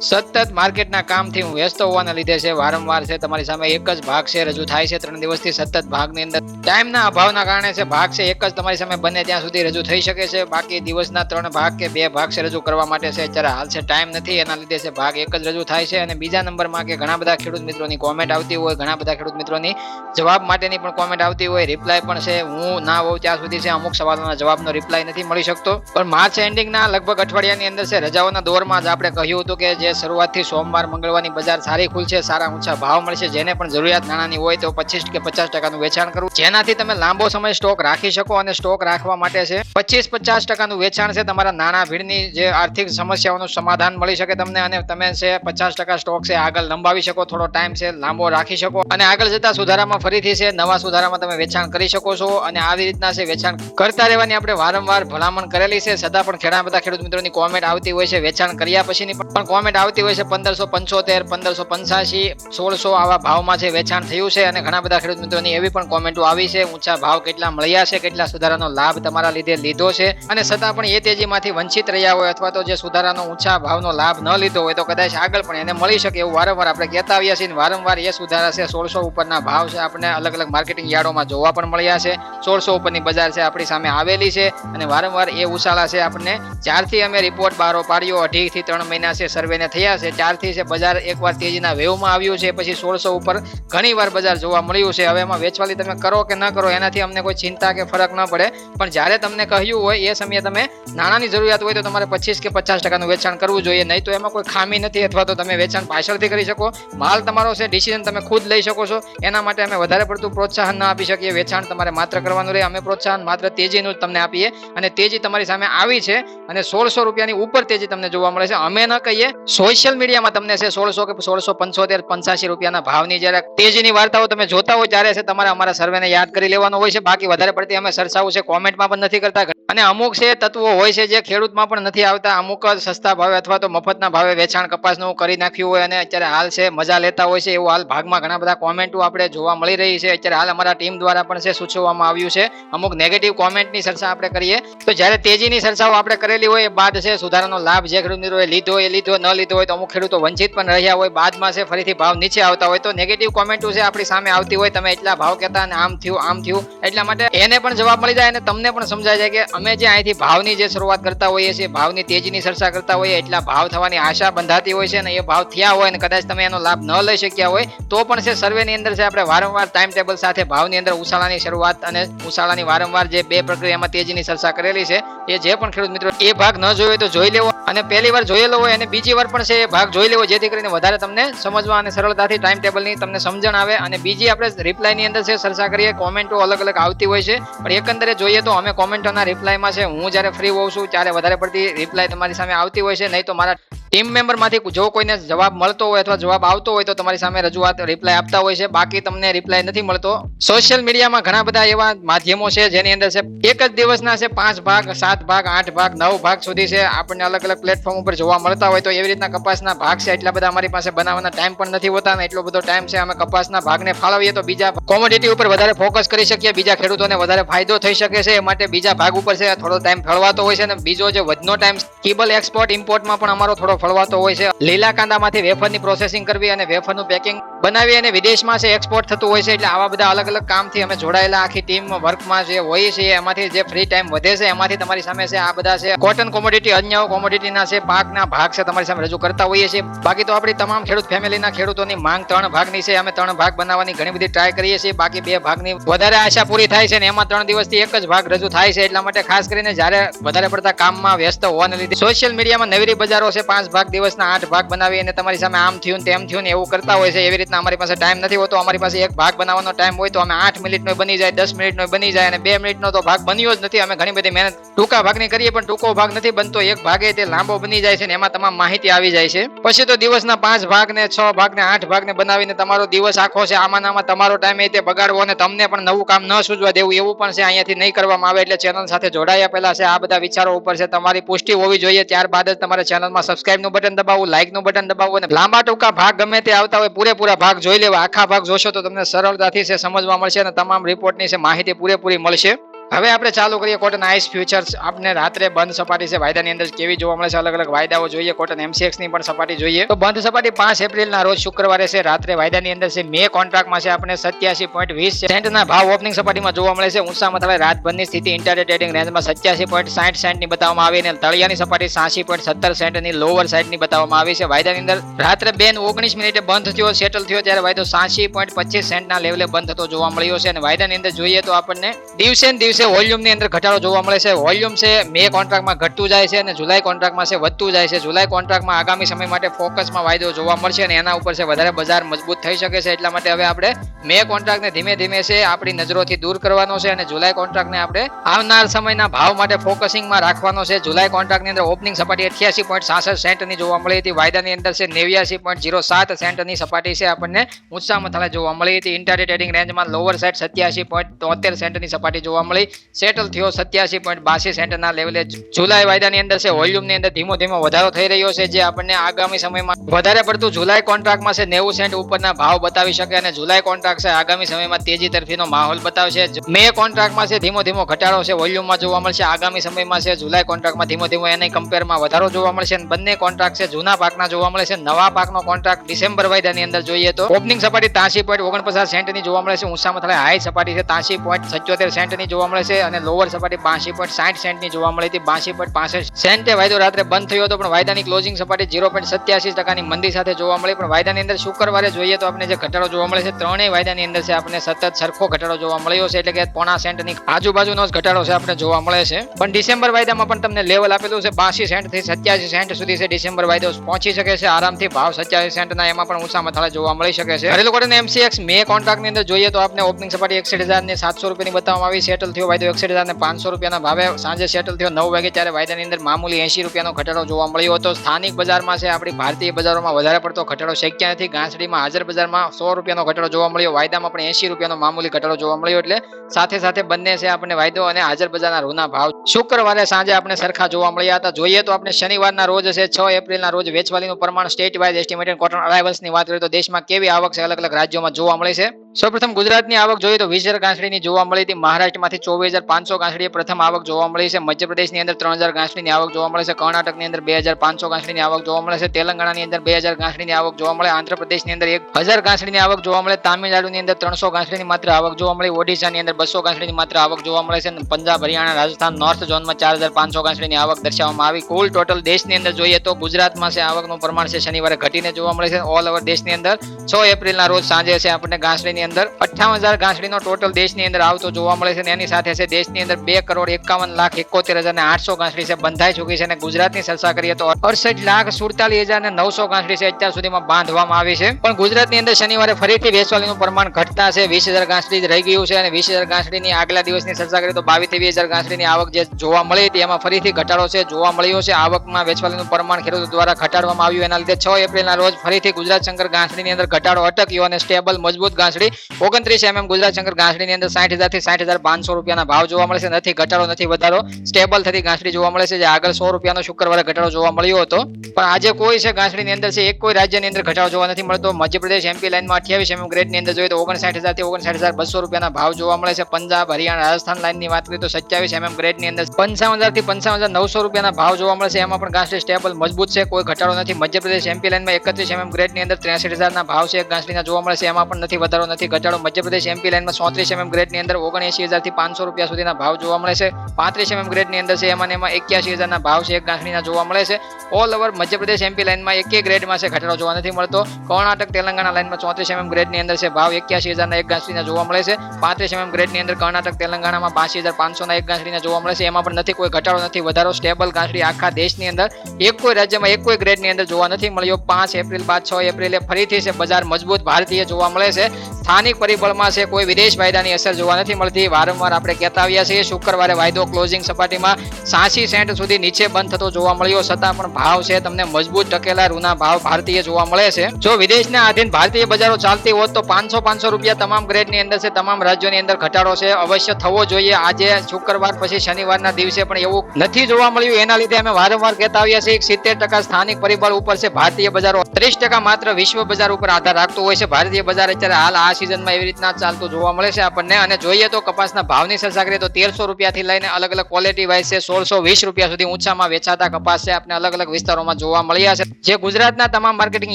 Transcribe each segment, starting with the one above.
સતત માર્કેટના કામથી હું વ્યસ્ત હોવાના લીધે છે. વારંવાર છે, તમારી સામે એક જ ભાગ છે, રજૂ થાય છે ત્રણ દિવસથી સતત ભાગની અંદર. ટાઈમના અભાવના કારણે છે, ભાગ છે, એક જ તમારી સામે બને ત્યાં સુધી રજૂ થઈ શકે છે. બાકી દિવસના ત્રણ ભાગ કે બે ભાગ છે, રજૂ કરવા માટે છે અત્યારે હાલ છે ટાઈમ નથી. એના લીધે છે, ભાગ એક જ રજૂ થાય છે. અને બીજા નંબરમાં કે ઘણા બધા ખેડૂત મિત્રોની કોમેન્ટ આવતી હોય, ઘણા બધા ખેડૂત મિત્રોની જવાબ માટેની પણ કોમેન્ટ આવતી હોય રિપ્લાય પણ છે. હું ના હોઉં ત્યાં સુધી છે, અમુક સવાલોના જવાબનો રિપ્લાય નથી મળી શકતો. પણ માર્ચ એન્ડિંગના લગભગ અઠવાડિયાની અંદર છે, રજાઓના દોરમાં જ આપણે કહ્યું હતું કે જે શરૂઆતથી સોમવાર મંગળવારની બજાર સારી ખુલશે સારા ઊંચા ભાવ મળશે, જેને પણ જરૂરિયાત નાણાંની હોય તો પચીસ કે પચાસ ટકાનું વેચાણ કરવું. જેનાથી તમે લાંબો સમય સ્ટોક રાખી શકો અને સ્ટોક રાખવા માટે છે, પચીસ પચાસ ટકાનું વેચાણ છે, તમારા નાણાં ભીડની જે આર્થિક સમસ્યાઓનું સમાધાન મળી શકે તમને અને તમે છે, પચાસ ટકા સ્ટોક છે, આગળ લંબાવી શકો, થોડો ટાઈમ છે, લાંબો રાખી શકો અને આગળ જતા સુધારામાં ફરીથી છે, નવા સુધારામાં તમે વેચાણ કરી શકો છો અને આવી રીતના છે, વેચાણ કરતા રહેવાની આપણે વારંવાર ભલામણ કરેલી છે. સદા પણ ઘણા બધા ખેડૂત મિત્રોની કોમેન્ટ આવતી હોય છે, વેચાણ કર્યા પછીની પણ કોમેન્ટ આવતી હોય છે પંદરસો પંચોતેર, પંદરસો પંચ્યાસી, સોળસો આવા ભાવમાં છે વેચાણ થયું છે અને ઘણા બધા ખેડૂત મિત્રોની એવી પણ કોમેન્ટો આવી છે, ઊંચા ભાવ કેટલા મળ્યા છે, કેટલા સુધારાનો લાભ તમારા લીધે લીધો છે અને છતાં પણ એ તેજીમાંથી વંચિત રહ્યા હોય અથવા તો જે સુધારાનો ઊંચા ભાવનો લાભ ન લીધો હોય તો કદાચ આગળ પણ એને મળી શકે એવું વારંવાર આપણે કહેતા આવ્યા છીએ વારંવાર એ સુધારા છે. સોળસો ઉપરના ભાવ છે આપણે અલગ અલગ માર્કેટિંગ યાર્ડોમાં જોવા પણ મળ્યા છે. સોળસો ઉપરની બજાર છે આપણી સામે આવેલી છે અને વારંવાર એ ઉછાળા છે આપણને. જ્યારથી અમે રિપોર્ટ બારો પાડ્યો અઢી થી ત્રણ મહિના છે સર્વેને થયા છે. ત્યારથી છે બજાર એકવાર તેજીના વેવમાં આવ્યું છે. પછી સોળસો ઉપર ઘણીવાર બજાર જોવા મળ્યું છે. હવે એમાં વેચવાલી તમે કરો કે ન કરો એનાથી અમને કોઈ ચિંતા કે ફરક ન પડે. પણ જ્યારે તમને કહ્યું હોય એ સમયે તમે નાણાંની જરૂરિયાત હોય તો તમારે પચીસ કે પચાસ ટકાનું વેચાણ કરવું જોઈએ. નહીં તો એમાં કોઈ ખામી નથી અથવા તો તમે વેચાણ પાછળથી કરી શકો. માલ તમારો છે ડિસિઝન તમે ખુદ લઈ શકો છો. એના માટે અમે વધારે પડતું પ્રોત્સાહન ના આપી શકીએ. વેચાણ તમારે માત્ર કરવાનું રહે. અમે પ્રોત્સાહન માત્ર તેજીનું જ તમને આપીએ. અને તેજી તમારી સામે આવી છે. અને સોળસો રૂપિયાની ઉપર તેજી તમને જોવા મળે છે. અમે ન કહીએ સોશિયલ મીડિયામાં તમને છે સોળસો કે સોળસો પંચોતેર પંચાસી રૂપિયાના ભાવની જ્યારે તેજીની વાર્તાઓ તમે જોતા હોય ત્યારે છે તમારે અમારા સર્વેને યાદ કરી લેવાનો હોય છે. બાકી વધારે પડતી અમે સરસાવું છે, કોમેન્ટમાં પણ નથી કરતા. અને અમુક છે તત્વો હોય છે જે ખેડૂતમાં પણ નથી આવતા. અમુક સસ્તા ભાવે અથવા તો મફતના ભાવે વેચાણ કપાસનું કરી નાખ્યું હોય અને અત્યારે હાલ છે મજા લેતા હોય છે. એવું હાલ ભાગમાં ઘણા બધા કોમેન્ટો આપણે જોવા મળી રહી છે. અત્યારે હાલ અમારા ટીમ દ્વારા પણ છે સૂચવવામાં આવ્યું છે. અમુક નેગેટિવ કોમેન્ટની સરસા આપણે કરીએ. તો જ્યારે તેજીની સરસાઓ આપણે કરેલી હોય એ બાદ છે સુધારાનો લાભ જે ખેડૂત લીધો એ લીધો ન લીધો હોય તો અમુક ખેડૂતો વંચિત પણ રહ્યા હોય, બાદમાં છે ફરીથી ભાવ નીચે આવતા હોય તો નેગેટિવ કોમેન્ટો છે આપણી સામે આવતી હોય, તમે એટલા ભાવ કહેતા અને આમ થયું આમ થયું, એટલા માટે એને પણ જવાબ મળી જાય અને તમને પણ સમજાય જાય કે અમે જે અહીંથી ભાવની જે શરૂઆત કરતા હોઈએ છીએ, ભાવની તેજીની ચર્ચા કરતા હોઈએ, એટલા ભાવ થવાની આશા બંધાતી હોય છે અને એ ભાવ થયા હોય અને કદાચ તમે એનો લાભ ન લઈ શક્યા હોય, તો પણ છે સર્વેની અંદર છે આપણે વારંવાર ટાઈમ ટેબલ સાથે ભાવની અંદર ઉછાળાની શરૂઆત અને ઉછાળાની વારંવાર જે બે પ્રક્રિયામાં તેજીની ચર્ચા કરેલી છે, એ જે પણ ખેડૂત મિત્રો એ ભાગ ન જોયો તો જોઈ લેવો અને પહેલી વાર જોયેલો હોય અને બીજી વાર પણ છે એ ભાગ જોઈ લેવો, જેથી કરીને વધારે તમને સમજવા અને સરળતાથી ટાઈમ ટેબલની તમને સમજણ આવે. અને બીજી આપણે રિપ્લાયની અંદર છે ચર્ચા કરીએ કોમેન્ટો અલગ અલગ આવતી હોય છે. પણ એકંદરે જોઈએ તો અમે કોમેન્ટોના રિપ્લાયમાં છે, હું જ્યારે ફ્રી હોઉં છું, ત્યારે વધારે પડતી રિપ્લાય તમારી સામે આવતી હોય છે. નહીં તો મારા ટીમ મેમ્બરમાંથી જો કોઈને જવાબ મળતો હોય અથવા જવાબ આવતો હોય તો તમારી સામે રજૂઆત રિપ્લાય આપતા હોય છે. બાકી તમને રિપ્લાય નથી મળતો. સોશિયલ મીડિયામાં ઘણા બધા એવા માધ્યમો છે, જેની અંદર છે, એક જ દિવસના છે, પાંચ ભાગ, સાત ભાગ, આઠ ભાગ, નવ ભાગ સુધી છે. આપણને અલગ અલગ પ્લેટફોર્મ ઉપર જોવા મળતા હોય તો એવી રીતના કપાસના ભાગ છે, એટલા બધા અમારી પાસે બનાવવાના ટાઈમ પણ નથી હોતા અને એટલો બધો ટાઈમ છે, અમે કપાસના ભાગને ફાળવીએ તો બીજા કોમોડિટી ઉપર વધારે ફોકસ કરી શકીએ, બીજા ખેડૂતોને વધારે ફાયદો થઈ શકે છે માટે બીજા ભાગ ઉપર છે, થોડો ટાઈમ ફળવાતો હોય છે અને બીજો જે વધનો ટાઈમ કેબલ એક્સપોર્ટ ઇમ્પોર્ટમાં પણ અમારો થોડો ફળવાતો હોય છે. લીલા કાંદામાંથી વેફરની પ્રોસેસિંગ કરવી અને વેફરનું પેકિંગ બનાવી અને વિદેશમાં છે એક્સપોર્ટ થતું હોય છે, એટલે આવા બધા અલગ અલગ કામથી અમે જોડાયેલા. આખી ટીમ વર્કમાં જે હોય છે, એમાંથી જે ફ્રી ટાઈમ વધે છે, એમાંથી તમારી સામે છે, આ બધા છે કોટન કોમોડિટી અન્ય કોમોડિટીના છે, પાકના ભાગ છે, તમારી સામે રજૂ કરતા હોઈએ છીએ. બાકી તો આપણી તમામ ખેડૂત ફેમિલીના ખેડૂતોની માંગ ત્રણ ભાગની છે, અમે ત્રણ ભાગ બનાવવાની ઘણી બધી ટ્રાય કરીએ છીએ. બાકી બે ભાગની વધારે આશા પૂરી થાય છે ને એમાં ત્રણ દિવસથી એક જ ભાગ રજૂ થાય છે, એટલા માટે ખાસ કરીને જ્યારે વધારે પડતા કામમાં વ્યસ્ત હોવાને લીધે. સોશિયલ મીડિયામાં નવીરી બજારો છે, પાંચ ભાગ દિવસના આઠ ભાગ બનાવી અને તમારી સામે આમ થયું તેમ થયું એવું કરતા હોય છે, એવી રીતના રીતના અમારી પાસે ટાઈમ નથી હોતો, અમારી પાસે એક ભાગ બનાવવાનો ટાઈમ હોય તો અમે આઠ મિનિટનો બની જાય, દસ મિનિટનો બની જાય અને બે મિનિટનો તો ભાગ બન્યો જ નથી. અમે ઘણી બધી મહેનત, ટૂંકા ભાગની કરીએ પણ ટૂંકો ભાગ નથી બનતો. એક ભાગે તે લાંબો બની જાય છે ને એમાં તમામ માહિતી આવી જાય છે. પછી તો દિવસના પાંચ ભાગ ને છ ભાગ ને આઠ ભાગ ને બનાવીને તમારો દિવસ આખો છે. આમાં આમાં તમારો ટાઈમ એ તે બગાડવો અને તમને પણ નવું કામ ન સૂચવા દેવું એવું પણ છે. અહીંયાથી નહીં કરવામાં આવે એટલે ચેનલ સાથે જોડાયા પહેલા છે. આ બધા વિચારો ઉપર છે. તમારી પુષ્ટિ હોવી જોઈએ. ત્યારબાદ જ તમારે ચેનલમાં સબસ્ક્રાઇબનું બટન દબાવવું લાઇકનું બટન દબાવવું અને લાંબા ટૂંકા ભાગ ગમે તે આવતા હોય પૂરેપૂરા ભાગ જોઈ લેવા, આખા ભાગ જોશો તો તમને સરળતાથી છે, સમજવા મળશે અને તમામ રિપોર્ટની છે, માહિતી પૂરેપૂરી મળશે. હવે આપણે ચાલુ કરીએ કોટન આઈસ ફ્યુચર્સ આપણે રાત્રે બંધ સપાટી છે. વાયદાની અંદર કેવી જોવા મળે છે? અલગ અલગ વાયદાઓ જોઈએ. કોટન એમસીએક્સની પણ સપાટી જોઈએ. તો બંધ સપાટી પાંચ એપ્રિલ ના રોજ શુક્રવારે છે. રાત્રે વાયદાની અંદર છે. મે કોન્ટ્રાક્ટમાં છે. આપણે સત્યાસી પોઈન્ટ વીસ સેન્ટના ભાવ ઓપનિંગ સપાટીમાં જોવા મળે છે. ઊંચા મથાળે રાતભરની સ્થિતિ. ઇન્ટરડે ટ્રેડિંગ રેન્જમાં સત્યાસી પોઈન્ટ સાઠ સેન્ટની બતાવવામાં આવી અને તળિયાની સપાટી સાસી પોઈન્ટ સત્તર સેન્ટની લોવર સાઇડની બતાવવામાં આવી છે. વાયદાની અંદર રાત્રે બેન ઓગણીસ મિનિટે બંધ થયો સેટલ થયો. ત્યારે વાયદો સાસી પોઈન્ટ પચીસ સેન્ટના લેવલે બંધ થતો જોવા મળ્યો છે. અને વાયદાની અંદર જોઈએ તો આપણને દિવસે ને દિવસે વોલ્યુમની અંદર ઘટાડો જોવા મળે છે. વોલ્યુમ છે, મે કોન્ટ્રાક્ટમાં ઘટતું જાય છે અને જુલાઈ કોન્ટ્રાક્ટમાં છે, વધતું જાય છે. જુલાઈ કોન્ટ્રાક્ટમાં આગામી સમય માટે ફોકસમાં વાયદો જોવા મળશે અને એના ઉપર છે, વધારે બજાર મજબૂત થઈ શકે છે. એટલા માટે હવે આપણે મે કોન્ટ્રાક્ટને ધીમે ધીમે છે, આપણી નજરોથી દૂર કરવાનો છે અને જુલાઈ કોન્ટ્રાક્ટને આપણે આવનાર સમયના ભાવ માટે ફોકસિંગમાં રાખવાનો છે. જુલાઈ કોન્ટ્રાક્ટની અંદર ઓપનિંગ સપાટી અઠ્યાસી પોઈન્ટ સાસઠ સેન્ટની જોવા મળી હતી. વાયદાની અંદર છે, નેવ્યાસી પોઈન્ટ જીરો સાત સેન્ટની સપાટી છે, આપણને ઉત્સાહમાં થાય જોવા મળી હતી. ઇન્ટરડે ટ્રેડિંગ રેન્જમાં લોવર સાઇડ સત્યાસી પોઈન્ટ તોતેર સેન્ટની સપાટી જોવા મળી સેટલ થયો સત્યાસી પોઈન્ટ બાસી સેન્ટના લેવલે જુલાઈ વાયદાની અંદર છે વોલ્યુમની અંદર ધીમો ધીમો વધારો થઈ રહ્યો છે, જે આપણને આગામી સમયમાં વધારે પડતું જુલાઈ કોન્ટ્રાક્ટમાં છે, નેવું સેન્ટ ઉપરના ભાવ બતાવી શકે અને જુલાઈ કોન્ટ્રાક્ટ છે, આગામી સમયમાં તેજી તરફીનો માહોલ બતાવશે. મે કોન્ટ્રાક્ટમાં છે, ધીમો ધીમો ઘટાડો છે વોલ્યુમમાં જોવા મળશે. આગામી સમયમાં છે, જુલાઈ કોન્ટ્રાક્ટમાં ધીમો ધીમો એની કમ્પેરમાં વધારો જોવા મળશે અને બંને કોન્ટ્રાક્ટ છે, જૂના પાકના જોવા મળે છે, નવા પાકનો કોન્ટ્રાક્ટ ડિસેમ્બર વાયદાની અંદર જોઈએ તો. ઓપનિંગ સપાટી ત્યાંસી પોઈન્ટ ઓગણપચાસ સેન્ટની જોવા મળે છે, ઊંચામાં થાય હાઈ સપાટી છે, ત્યાંસી પોઈન્ટ સત્યોતેર સેન્ટની જોવા મળે છે અને લોવર સપાટી બાસી પોઈન્ટ સાઠ સેન્ટની જોવા મળી હતી. બાસી પોઈન્ટ પાસઠ સેન્ટે વાયદો રાત્રે બંધ થયો હતો, પણ વાયદાની ક્લોઝિંગ સપાટી ઝીરો પોઈન્ટ સત્યાસી ટકાની મંદી સાથે જોવા મળી. પણ વાયદાની અંદર શુક્રવારે જોઈએ તો આપણે જે ઘટાડો જોવા મળે છે, ત્રણેય વાયદાની અંદર છે, આપણે સતત સરખો ઘટાડો જોવા મળ્યો છે. એટલે કે પોણા સેન્ટની આજુબાજુનો જ ઘટાડો છે આપણે જોવા મળે છે. પણ ડિસેમ્બર વાયદામાં પણ તમને લેવલ આપેલું છે, બાસી સેન્ટથી સત્યાસી સેન્ટ સુધી છે. ડિસેમ્બર વાયદો પહોંચી શકે છે, આરામથી ભાવ સત્યાસી સેન્ટના એમાં પણ ઊંચા મથાળા જોવા મળી શકે છે. ઘરેલું કોટન એમસીએક્સ મે કોન્ટ્રાક્ટની અંદર જોઈએ તો આપણે ઓપનિંગ સપાટી એકસઠ હજાર ને સાતસો રૂપિયાની બતાવવામાં આવી. સેટલ થયો વાયદો એકસઠ પાંચસો રૂપિયાના ભાવે સાંજે સેટલ થયો. નવ વાગે ત્યારે વાયદાની અંદર મામૂલી એંશી રૂપિયાનો ઘટાડો જોવા મળ્યો હતો. સ્થાનિક બજારમાં છે, આપણી ભારતીય બજારોમાં વધારે પડતો ઘટાડો શક્ય નથી. ગાંસડીમાં, હાજર બજારમાં સો રૂપિયાનો ઘટાડો જોવા મળ્યો. વાયદામાં પણ એંશી રૂપિયાનો મામૂલી ઘટાડો જોવા મળ્યો એટલે સાથે સાથે બંને છે, આપણને વાયદો અને હાજર બજારના રૂના ભાવ. શુક્રવારે સાંજે આપણે સરખા જોવા મળ્યા હતા. જોઈએ તો આપણે શનિવારના રોજ છે, છ એપ્રિલના રોજ વેચવાલીનું પ્રમાણ સ્ટેટ વાઇઝ એસ્ટિમેટેડ કોટન અરાઇવલ્સની વાત કરીએ તો દેશમાં કેવી આવક છે, અલગ અલગ રાજ્યોમાં જોવા મળે છે. સૌપ્રથમ ગુજરાતની આવક જોઈએ તો વીસ હજાર ગાંસડીની જોવા મળી હતી. મહારાષ્ટ્રમાંથી ચોવીસ હજાર પ્રથમ આવક જોવા મળી છે. મધ્યપ્રદેશની અંદર ત્રણ હજાર ગાંસડીની આવક જોવા મળે છે. કર્ણાટકની અંદર બે હજાર પાંચસો ગાંસડીની આવક જોવા મળે છે. તેલંગાણાની અંદર બે હજાર ગાંસડીની આવક જોવા મળે. આંધ્રપ્રદેશની અંદર એક હજાર ગાંસડીની આવક જોવા મળે. તામિલનાડુની અંદર ત્રણસો ગાંસડીની માત્ર આવક જોવા મળી. ઓડિશાની અંદર બસો ગાંસડીની માત્ર આવક જોવા મળે છે. પંજાબ, હરિયાણા, રાજસ્થાન, નોર્થ ઝોનમાં ચાર હજાર પાંચસો ગાંસડીની આવક દર્શાવવામાં આવી. કુલ ટોટલ દેશની અંદર જોઈએ તો ગુજરાતમાં છે આવકનું પ્રમાણ છે શનિવારે ઘટીને જોવા મળે છે. ઓલ ઓવર દેશની અંદર છ એપ્રિલના રોજ સાંજે છે આપણને ગાંસડીની અંદર અઠ્ઠાવન હજાર ગાંસડીનો ટોટલ દેશની અંદર આવતો જોવા મળે છે. એની સાથે છે. દેશની અંદર બે કરોડ એકાવન લાખ એકોતેર હજાર ને આઠસો ગાંસડી છે. બંધાઈ ચૂકી છે અને ગુજરાતની ચર્ચા કરીએ તો અડસઠ લાખ સુડતાલીસ હજાર ને નવસો ગાંસડી છે અત્યાર સુધીમાં બાંધવામાં આવી છે. પણ ગુજરાતની અંદર શનિવારે ફરીથી વેચવાલીનું પ્રમાણ ઘટતા છે. વીસ હજાર ગાંસડી રહી ગયું છે અને વીસ હજાર ગાંસડીની આગલા દિવસની ચર્ચા કરીએ તો બાવીસ વીસ હજાર ગાંસડીની આવક જે જોવા મળી હતી, એમાં ફરીથી ઘટાડો છે જોવા મળ્યો છે. આવકમાં વેચવાલીનું પ્રમાણ ખેડૂતો દ્વારા ઘટાડવામાં આવ્યું. એના લીધે છ એપ્રિલના રોજ ફરીથી ગુજરાત શંકર ગાંસડીની અંદર ઘટાડો અટક્યો અને સ્ટેબલ, મજબૂત ગાંસડી ઓગણત્રીસ એમએમ ગુજરાત શંકર ગાંસડીની અંદર સાઠ હજારથી સાઠ હજાર પાંચસો રૂપિયાના ભાવ જોવા મળે છે, નથી, ઘટાડો નથી વધારો. સ્ટેબલ થતી ગાંસડી જોવા મળે છે, જે આગળ સો રૂપિયાનો શુક્રવારે ઘટાડો જોવા મળ્યો હતો. પણ આજે કોઈ છે ગાંસડીની અંદર છે, એક કોઈ રાજ્યની અંદર ઘટાડો જોવા નથી મળતો. મધ્યપ્રદેશ એમપી લાઇનમાં અઠ્યાવીસ એમએમ ગ્રેડની અંદર જોઈએ તો ઓગણસાઠ હજારથી ઓગણસાઠ હજાર બસો રૂપિયાના ભાવ જોવા મળે છે. પંજાબ, હરિયાણા, રાજસ્થાન લાઇનની વાત કરીએ તો સત્યાવીસ એમએમ ગ્રેડની અંદર પંચાવન હજારથી પંચાવન હજાર નવસો રૂપિયાના ભાવ જોવા મળે છે. એમાં પણ ગાંસડી સ્ટેબલ મજબૂત છે, કોઈ ઘટાડો નથી. મધ્યપ્રદેશ એમપી લાઇનમાં એકત્રીસ એમએમ ગ્રેડની અંદર ત્રેસઠ હજારના ભાવ છે. ગાંસડીના જોવા મળે છે, એમાં પણ નથી, વધારો નથી, ઘટાડો. મધ્યપ્રદેશ એમપી લાઇનમાં ચોત્રીસ એમએમ ગ્રેડની અંદર ઓગણએસી હજારથી પાંચસો રૂપિયા સુધીના ભાવ જોવા મળે છે. પાંત્રીસ એમએમ ગ્રેડની અંદર છે. એમાં એમાં એક્યાસી હજારના ભાવ છે. એક ગાંઠણીના જોવા મળે છે. ઓલ ઓવર મધ્યપ્રદેશ એમપી લાઇનમાં એકે ગ્રેડમાં છે. ઘટાડો જોવા નથી મળતો. કર્ણાટક, તેલંગાણા લાઇનમાં ચોત્રીસ એમએમ ગ્રેડની અંદર છે. ભાવ એક્યાસી હજારના એક ગાંઠણીના જોવા મળે છે. પાંત્રીસ એમએમ ગ્રેડની અંદર કર્ણાટક, તેલંગાણામાં બાસી હજાર પાંચસોના એક ગાંઠણીના જોવા મળે છે. એમાં પણ નથી કોઈ ઘટાડો, નથી વધારો. સ્ટેબલ ગાંઠડી આખા દેશની અંદર. એક કોઈ રાજ્યમાં એક કોઈ ગ્રેડની અંદર જોવા નથી મળ્યો. પાંચ એપ્રિલ બાદ છ એપ્રિલે ફરીથી છે. બજાર મજબૂત, ભારતીય જોવા મળે છે. સ્થાનિક પરિબળમાં છે. કોઈ વિદેશ વાયદાની અસર જોવા નથી મળતી. વારંવાર આપણે કહેતા આવ્યા છીએ, શુક્રવારે વાયદો ક્લોઝિંગ સપાટીમાં સાસી સેન્ટ સુધી નીચે બંધ થતો જોવા મળ્યો. છતાં પણ ભાવ છે, તમને મજબૂત ટકેલા રૂના ભાવ ભારતીય જોવા મળે છે. જો વિદેશના આધીન ભારતીય બજારો ચાલતી હોત તો પાંચસો પાંચસો રૂપિયા તમામ ગ્રેડની અંદર છે, તમામ રાજ્યોની અંદર ઘટાડો છે. અવશ્ય થવો જોઈએ. આજે શુક્રવાર પછી શનિવારના દિવસે પણ એવું નથી જોવા મળ્યું. એના લીધે અમે વારંવાર કહેતા આવ્યા છીએ, સિત્તેર ટકા સ્થાનિક પરિબળ ઉપર છે ભારતીય બજારો. ત્રીસ ટકા માત્ર વિશ્વ બજાર ઉપર આધાર રાખતો હોય છે. ભારતીય બજાર અત્યારે હાલ આ સિઝનમાં એવી રીતના ચાલતું જોવા મળે છે આપણને. અને જોઈએ તો કપાસના ભાવની કરીએ તો તેરસો રૂપિયાથી લઈને અલગ અલગ ક્વોલિટી વાઇઝ છે, સોળસો વીસ રૂપિયા સુધી ઊંચામાં વેચાતા કપાસ છે આપણે અલગ અલગ વિસ્તારોમાં જોવા મળ્યા છે. જે ગુજરાતના તમામ માર્કેટિંગ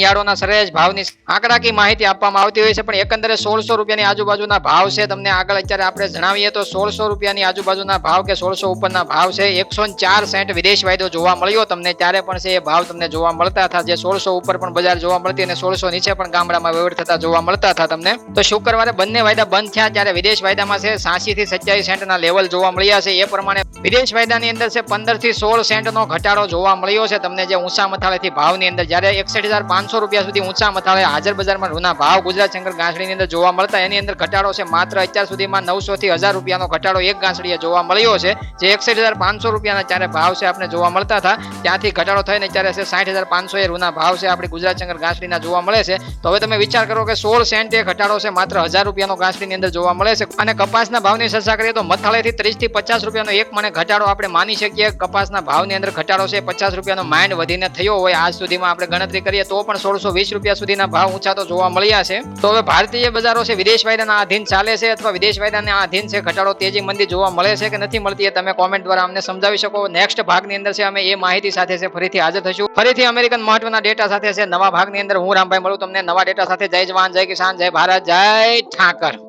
યાર્ડોના સરેરાશ ભાવની આંકડાકી માહિતી આપવામાં આવતી હોય છે, પણ એકંદરે સોળસો રૂપિયાની આજુબાજુના ભાવ છે, તમને આગળ અત્યારે આપણે જણાવીએ તો સોળસો રૂપિયાની આજુબાજુના ભાવ કે સોળસો ઉપરના ભાવ છે, એકસો ચાર સેન્ટ વિદેશ વાયદો જોવા મળ્યો. તમને ત્યારે પણ છે એ ભાવ તમને જોવા મળતા હતા, જે સોળસો ઉપર પણ બજાર જોવા મળતી અને સોળસો નીચે પણ ગામડામાં વહીવટ થતા જોવા મળતા હતા તમને. તો શુક્રવારે બંને વાયદા બંધ થયા, ત્યારે વિદેશ વાયદામાં છે સાસી થી સત્યાવીસ સેન્ટના લેવલ જોવા મળ્યા છે. એ પ્રમાણે વિદેશ વાયદાની અંદર છે પંદરથી સોળ સેન્ટનો ઘટાડો જોવા મળ્યો છે. તમને જે ઊંચા મથાળેથી ભાવની અંદર જ્યારે એકસઠ હજાર પાંચસો રૂપિયા સુધી ઊંચા મથાળે હાજર બજારમાં રૂના ભાવ ગુજરાત શંકર ગાંસડીની અંદર જોવા મળતા એની અંદર ઘટાડો છે માત્ર અત્યાર સુધીમાં નવસો થી હજાર રૂપિયાનો ઘટાડો એક ગાંસડીએ જોવા મળ્યો છે. જે એકસઠ હજાર પાંચસો રૂપિયાના જ્યારે ભાવ છે આપણે જોવા મળતા હતા, ત્યાંથી ઘટાડો થઈને અત્યારે છે સાઠ હજાર પાંચસો એ રૂના ભાવ છે આપણી ગુજરાત શંકર ગાંસડીના જોવા મળે છે. તો હવે તમે વિચાર કરો કે સોળ સેન્ટ એ ઘટાડો છે માત્ર હજાર રૂપિયાનો ગાંસડીની અંદર જોવા મળે છે અને કપાસના ભાવની ચર્ચા કરીએ તો મથાળેથી ત્રીસથી પચાસ રૂપિયાનો એક મને ઘટાડો આપણે માની શકીએ. કપાસના ભાવની અંદર ઘટાડો છે. પચાસ રૂપિયાનો માઇન્ડ વધીને થયો હોય આજ સુધીમાં આપણે ગણતરી કરીએ તો પણ સોળસો વીસ રૂપિયા સુધીના ભાવ ઊંચા તો જોવા મળ્યા છે. તો હવે ભારતીય બજારો છે, વિદેશ વાયદાના આધીન ચાલે છે અથવા વિદેશ વાયદાના આધીન છે? ઘટાડો તેજી મંદી જોવા મળે છે કે નથી મળતી એ તમે કોમેન્ટ દ્વારા અમને સમજાવી શકો. નેક્સ્ટ ભાગની અંદર છે, અમે એ માહિતી સાથે છે, ફરીથી હાજર થશું ફરીથી અમેરિકન મહત્વના ડેટા સાથે છે. નવા ભાગની અંદર હું રામભાઈ મળું તમને. નવા ડેટા સાથે જય જવાન, જય કિસાન, જય ભારત, જય ઠાકર.